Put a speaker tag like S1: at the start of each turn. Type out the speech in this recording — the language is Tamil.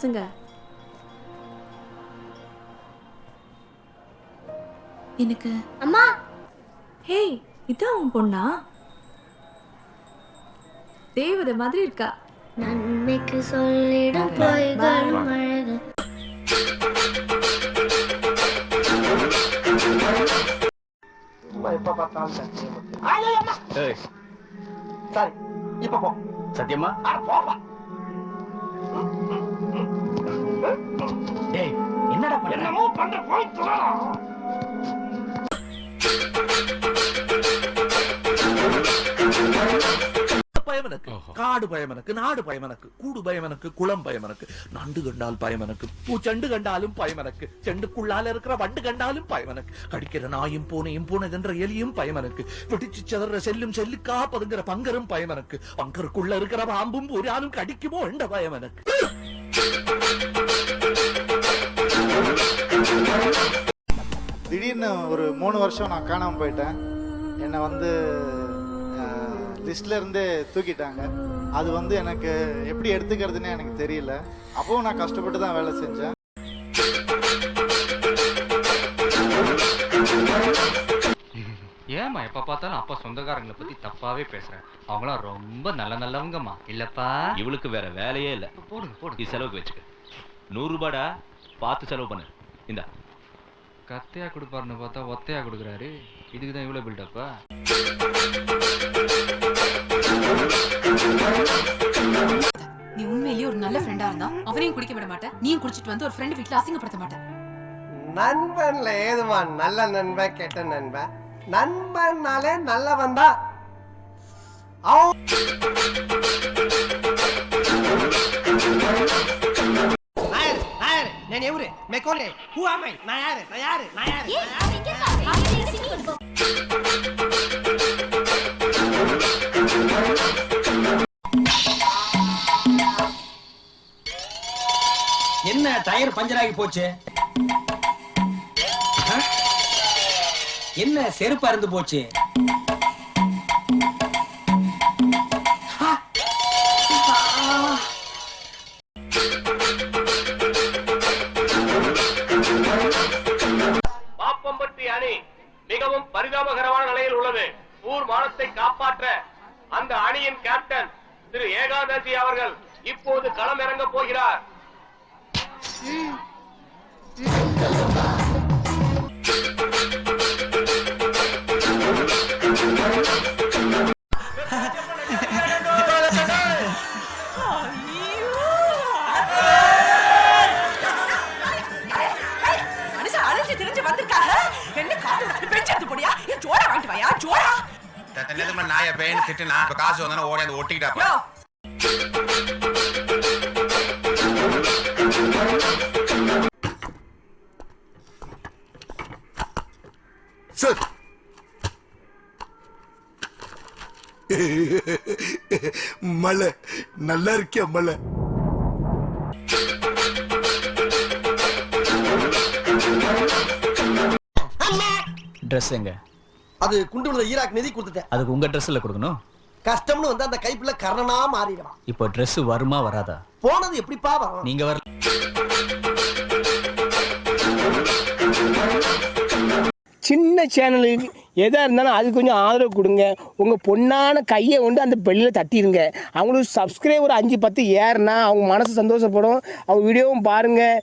S1: பசங்க எனக்கு
S2: அம்மா!
S1: ஹேய் இதான் உன் பொண்ணா? தேவதை மாதிரி இருக்கா?
S2: நன்மைக்கு சொல்லிடும் பொய்களும் அழகு
S3: பார்த்தாலும் சத்தியம். சரி இப்ப போ.
S4: சத்தியமா?
S3: அட போப்பா.
S4: டேய் என்னடா பண்ண
S3: என்னமோ பண்ற போய்
S5: எனக்கு காடு பயம் எனக்கு நாடு பயம் எனக்கு கூடு பயம் எனக்கு குளம் பயம் எனக்கு நண்டு கண்டால் பயம் எனக்கு பூச்செண்டு கண்டாலும் பயம் எனக்கு செண்டுக்குள்ளால இருக்கிற வண்டு கண்டாலும் பயம் எனக்கு கடிக்கிற நாயும் பூனையும் பூனைதென்ற எலியும் பயம் எனக்கு வெடிச்சு செதற செல்லும் செல்லுக்கா பதுங்கிற பங்கரும் பயம் எனக்கு பங்கருக்குள்ள இருக்கிற பாம்பும் பூராலும் கடிக்குமோ என்ற பயம் எனக்கு
S6: திடீர்னு ஒரு மூணு வருஷம் நான் காணாமல் போயிட்டேன். என்னை வந்து லிஸ்ட்ல இருந்தே தூக்கிட்டாங்க. அது வந்து எனக்கு எப்படி எடுத்துக்கிறதுனே எனக்கு தெரியல. அப்பவும் நான் கஷ்டப்பட்டு தான் வேலை செஞ்சேன்.
S7: ஏம்மா எப்ப பார்த்தாலும் அப்பா சொந்தக்காரங்களை பத்தி தப்பாவே பேசுறேன் அவங்களாம் ரொம்ப நல்ல நல்லவங்கம்மா. இல்லப்பா.
S4: இவளுக்கு வேற வேலையே இல்ல.
S7: போடுங்க போடுங்க.
S4: செலவுக்கு வச்சுக்க. நூறு ரூபாடா பார்த்து செலவு பண்ணு. இந்தா.
S7: கத்தையா கொடுப்பாருன்னு பார்த்தா ஒத்தையா கொடுக்குறாரு. இதுக்கு தான் இவ்வளவு பில்டப்பா
S8: நீ உண்மையிலேயே ஒரு நல்ல ஃப்ரெண்டா இருந்தா அவனையும் குடிக்க விட மாட்டேன். நீயும் குடிச்சிட்டு வந்து ஒரு ஃப்ரெண்ட் வீட்ல அசிங்கப்படுத்த மாட்டேன்.
S3: நண்பன்ல ஏதுமா நல்ல நண்பன் கெட்ட நண்பன் நண்பன்னாலே நல்லவன் தான். என் எவரு மெக்கோலே ஹூ ஆம் ஐ நான் யாரு நான் யாரு நான் யாரு
S9: என்ன டயர் பஞ்சர் ஆகி போச்சு என்ன செருப்பு அறுந்து போச்சு?
S10: மிகவும் பரிதாபகரமான நிலையில் உள்ளது. ஊர் மானத்தை காப்பாற்ற அந்த அணியின் கேப்டன் திரு ஏகாதசி அவர்கள் இப்போது
S8: களம் இறங்க போகிறார் ஜோடா வாயா ஜோடா
S11: நாய பேன்னு திட்டுனா இப்ப காசு வந்தானே ஓடி அந்த ஒட்டிக்கிட்டாப்பா.
S8: யோ.
S5: சார். மலை நல்லா இருக்கியா மலை
S9: ட்ரெஸ் எங்க?
S3: அது குண்டு விழுந்த ஈராக் நிதி கொடுத்துட்டேன்.
S9: அதுக்கு உங்க ட்ரெஸ்ல கொடுக்கணும்.
S3: கஷ்டம்னு வந்து அந்த கைப்புல கரணனா மாறிடுவான்.
S9: இப்போ Dress வருமா வராதா?
S3: போனது எப்படிப்பா வரும்?
S9: நீங்க வர
S12: சின்ன சேனலுக்கு எதாக இருந்தாலும் அது கொஞ்சம் ஆதரவு கொடுங்க. உங்கள் பொண்ணான கையை கொண்டு அந்த பெல்லில் தட்டிடுங்க. அவங்களுக்கு சப்ஸ்கிரைபர் அஞ்சு பத்து ஏறுனா அவங்க மனசு சந்தோஷப்படும். அவங்க வீடியோவும் பாருங்கள்